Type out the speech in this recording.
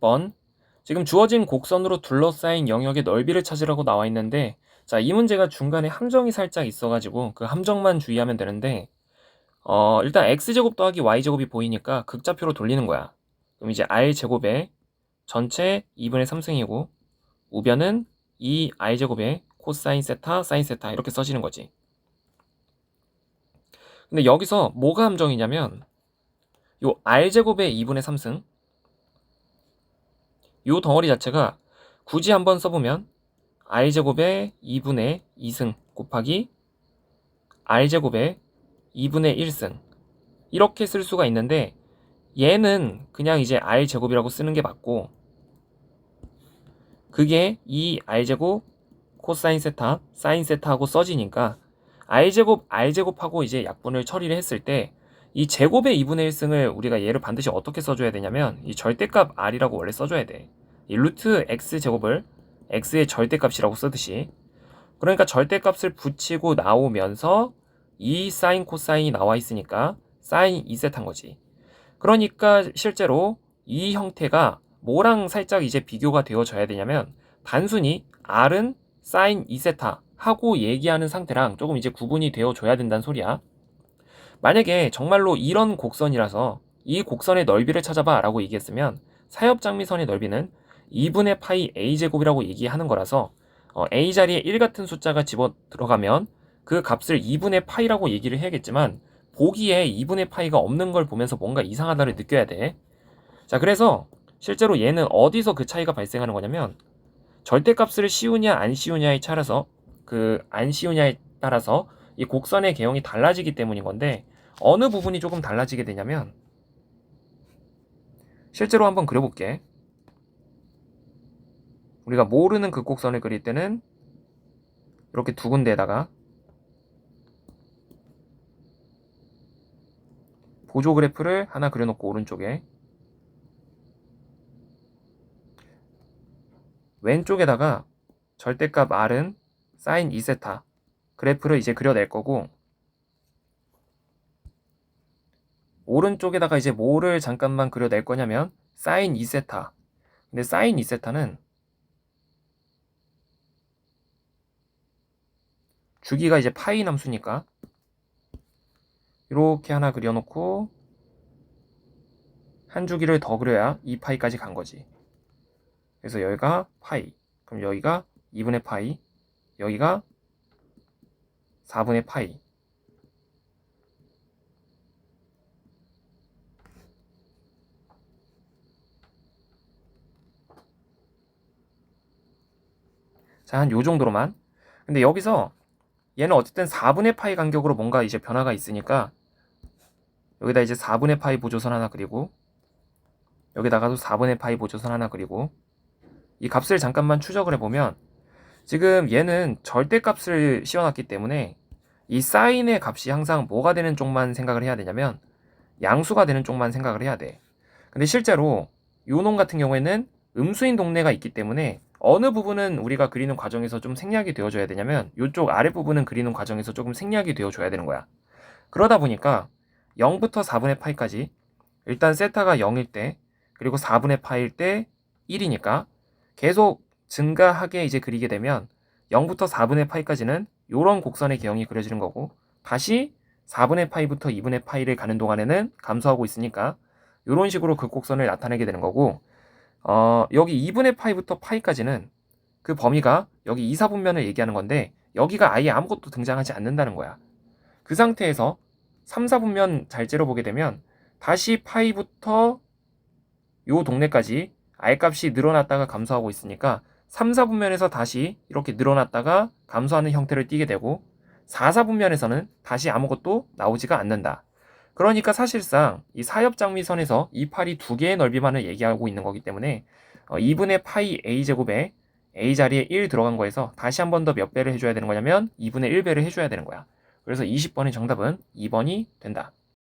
20번 지금 주어진 곡선으로 둘러싸인 영역의 넓이를 찾으라고 나와 있는데 자, 이 문제가 중간에 함정이 살짝 있어가지고 그 함정만 주의하면 되는데 어, 일단 x제곱 더하기 y제곱이 보이니까 극좌표로 돌리는 거야. 그럼 이제 r제곱에 전체 2분의 3승이고 우변은 2r제곱에 코사인 세타, 사인 세타 이렇게 써지는 거지. 근데 여기서 뭐가 함정이냐면 요 r제곱의 2분의 3승 요 덩어리 자체가 굳이 한번 써보면 r제곱의 2분의 2승 곱하기 r제곱의 2분의 1승 이렇게 쓸 수가 있는데 얘는 그냥 이제 r제곱이라고 쓰는 게 맞고 그게 이 r제곱 코사인 세타 사인 세타하고 써지니까 r제곱 r제곱하고 이제 약분을 처리를 했을 때 이 제곱의 2분의 1승을 우리가 얘를 반드시 어떻게 써줘야 되냐면 이 절대값 r이라고 원래 써줘야 돼. 이 루트 x 제곱을 x의 절대값이라고 쓰듯이 그러니까 절대값을 붙이고 나오면서 이 사인 코사인이 나와 있으니까 사인 2세타인 거지. 그러니까 실제로 이 형태가 뭐랑 살짝 이제 비교가 되어져야 되냐면 단순히 r은 사인 2세타 하고 얘기하는 상태랑 조금 이제 구분이 되어줘야 된다는 소리야. 만약에 정말로 이런 곡선이라서 이 곡선의 넓이를 찾아봐 라고 얘기했으면 사엽장미선의 넓이는 2분의 파이 a제곱이라고 얘기하는 거라서 어, a 자리에 1 같은 숫자가 집어 들어가면 그 값을 2분의 파이라고 얘기를 해야겠지만 보기에 2분의 파이가 없는 걸 보면서 뭔가 이상하다를 느껴야 돼. 자, 그래서 실제로 얘는 어디서 그 차이가 발생하는 거냐면 절대값을 씌우냐 안 씌우냐에 따라서 그 안 씌우냐에 따라서 이 곡선의 개형이 달라지기 때문인 건데 어느 부분이 조금 달라지게 되냐면 실제로 한번 그려볼게. 우리가 모르는 그 곡선을 그릴 때는 이렇게 두 군데에다가 보조 그래프를 하나 그려놓고 오른쪽에 왼쪽에다가 절대값 R은 사인 2세타 그래프를 이제 그려낼 거고 오른쪽에다가 이제 뭐를 잠깐만 그려낼 거냐면 사인 2세타. 근데 사인 2세타는 주기가 이제 파이 함수니까 이렇게 하나 그려놓고 한 주기를 더 그려야 2파이까지 간 거지. 그래서 여기가 파이. 그럼 여기가 2분의 파이. 여기가 4분의 파이. 자, 한 요 정도로만. 근데 여기서 얘는 어쨌든 4분의 파이 간격으로 뭔가 이제 변화가 있으니까 여기다 이제 4분의 파이 보조선 하나 그리고 여기다가도 4분의 파이 보조선 하나 그리고 이 값을 잠깐만 추적을 해보면 지금 얘는 절대값을 씌워놨기 때문에 이 사인의 값이 항상 뭐가 되는 쪽만 생각을 해야 되냐면 양수가 되는 쪽만 생각을 해야 돼. 근데 실제로 요놈 같은 경우에는 음수인 동네가 있기 때문에 어느 부분은 우리가 그리는 과정에서 좀 생략이 되어줘야 되냐면 이쪽 아랫부분은 그리는 과정에서 조금 생략이 되어줘야 되는 거야. 그러다 보니까 0부터 4분의 파이까지 일단 세타가 0일 때 그리고 4분의 파일 때 1이니까 계속 증가하게 이제 그리게 되면 0부터 4분의 파이까지는 이런 곡선의 개형이 그려지는 거고 다시 4분의 파이부터 2분의 파이를 가는 동안에는 감소하고 있으니까 이런 식으로 극곡선을 나타내게 되는 거고 어, 여기 2분의 파이부터 파이까지는 그 범위가 여기 2, 4분면을 얘기하는 건데 여기가 아예 아무것도 등장하지 않는다는 거야. 그 상태에서 3, 4분면 잘 째려보게 되면 다시 파이부터 요 동네까지 R값이 늘어났다가 감소하고 있으니까 3, 4분면에서 다시 이렇게 늘어났다가 감소하는 형태를 띠게 되고 4, 4분면에서는 다시 아무것도 나오지가 않는다. 그러니까 사실상 이 사엽 장미선에서 이 팔이 두 개의 넓이만을 얘기하고 있는 거기 때문에 2분의 어, 파이 a제곱에 a 자리에 1 들어간 거에서 다시 한 번 더 몇 배를 해줘야 되는 거냐면 2분의 1배를 해줘야 되는 거야. 그래서 20번의 정답은 2번이 된다.